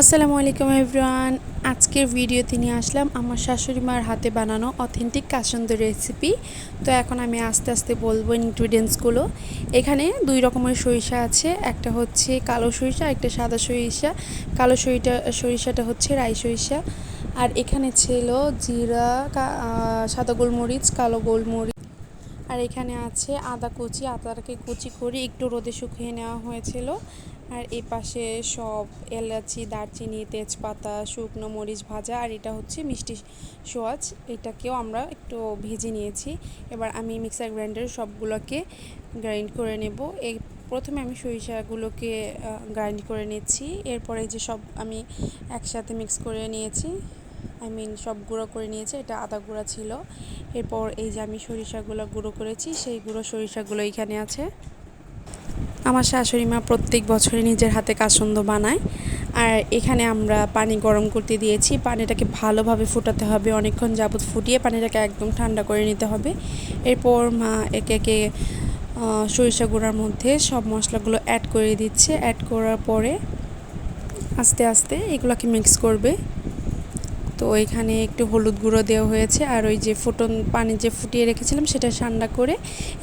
আসসালামু আলাইকুম এভরিওয়ান। আজকের ভিডিওতে নিয়ে আসলাম আমার শাশুড়ি মার হাতে বানানো অথেন্টিক কাসন্দ রেসিপি তো এখন আমি আস্তে আস্তে বলব ইনগ্রিডিয়েন্টসগুলো এখানে দুই রকমের সরিষা আছে, একটা হচ্ছে কালো সরিষা, একটা সাদা সরিষা। কালো সরিষা সরিষাটা হচ্ছে রাই সরিষা। আর এখানে ছিল জিরা সাদা গোলমরিচ, কালো গোলমরিচ। আর এখানে আছে আদা কুচি, আদাটাকে কুচি করে একটু রোদে শুকিয়ে নেওয়া হয়েছিল। আর এই পাশে সব এলাচি, দারচিনি, তেজপাতা, শুকনো মরিচ ভাজা আর এটা হচ্ছে মিষ্টি সোয়াজ এটাকেও আমরা একটু ভেজে নিয়েছি। এবার আমি মিক্সার গ্রাইন্ডারে সবগুলোকে গ্রাইন্ড করে নেব। এই প্রথমে আমি সরিষাগুলোকে গ্রাইন্ড করে নিচ্ছি। এরপরে যে সব আমি একসাথে মিক্স করে নিয়েছি। আই মিন সব গুঁড়ো করে নিয়েছে। এটা আদা গুঁড়া ছিল। এরপর এই যে আমি সরিষাগুলো গুঁড়ো করেছি, সেই গুঁড়ো সরিষাগুলো এখানে আছে। আমার শাশুড়ি মা প্রত্যেক বছরই নিজের হাতে কাসন্দ বানায়। আর এখানে আমরা পানি গরম করতে দিয়েছি, পানিটাকে ভালোভাবে ফুটাতে হবে। অনেকক্ষণ যাবত ফুটিয়ে পানিটাকে একদম ঠান্ডা করে নিতে হবে। এরপর মা একে একে সরিষা গুঁড়ার মধ্যে সব মশলাগুলো অ্যাড করে দিচ্ছে। অ্যাড করার পরে আস্তে আস্তে এগুলোকে মিক্স করবে। তো এখানে একটু হলুদ গুঁড়ো দেওয়া হয়েছে আর ওই যে ফুটন পানি যে ফুটিয়ে রেখেছিলাম সেটা ঠান্ডা করে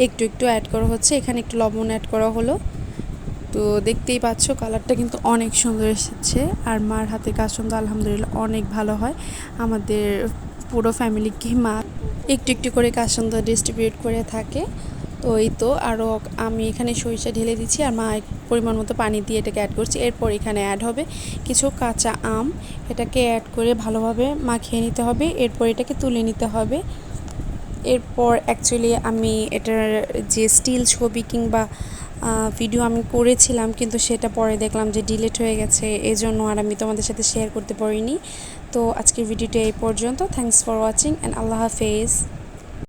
একটু একটু অ্যাড করা হচ্ছে। এখানে একটু লবণ অ্যাড করা হলো। তো দেখতেই পাচ্ছ কালারটা কিন্তু অনেক সুন্দর এসেছে আর মার হাতে কাসন্দ আলহামদুলিল্লাহ অনেক ভালো হয়। আমাদের পুরো ফ্যামিলিকে মা একটু একটু করে কাসন্দ ডিস্ট্রিবিউট করে থাকে। তো এই তো আরও আমি এখানে সরিষা ঢেলে দিচ্ছি আর মা পরিমাণ মতো পানি দিয়ে এটাকে অ্যাড করছি। এরপর এখানে অ্যাড হবে কিছু কাঁচা আম। এটাকে অ্যাড করে ভালোভাবে মাখিয়ে নিতে হবে। এরপর এটাকে তুলে নিতে হবে। এরপর অ্যাকচুয়ালি আমি এটার যে স্টিল ছবি কিংবা ভিডিও আমি করেছিলাম, কিন্তু সেটা পরে দেখলাম যে ডিলেট হয়ে গেছে। এজন্য আর আমি তোমাদের সাথে শেয়ার করতে পারিনি। তো আজকের ভিডিওটা এই পর্যন্ত। থ্যাংকস ফর ওয়াচিং অ্যান্ড আল্লাহ হাফেজ।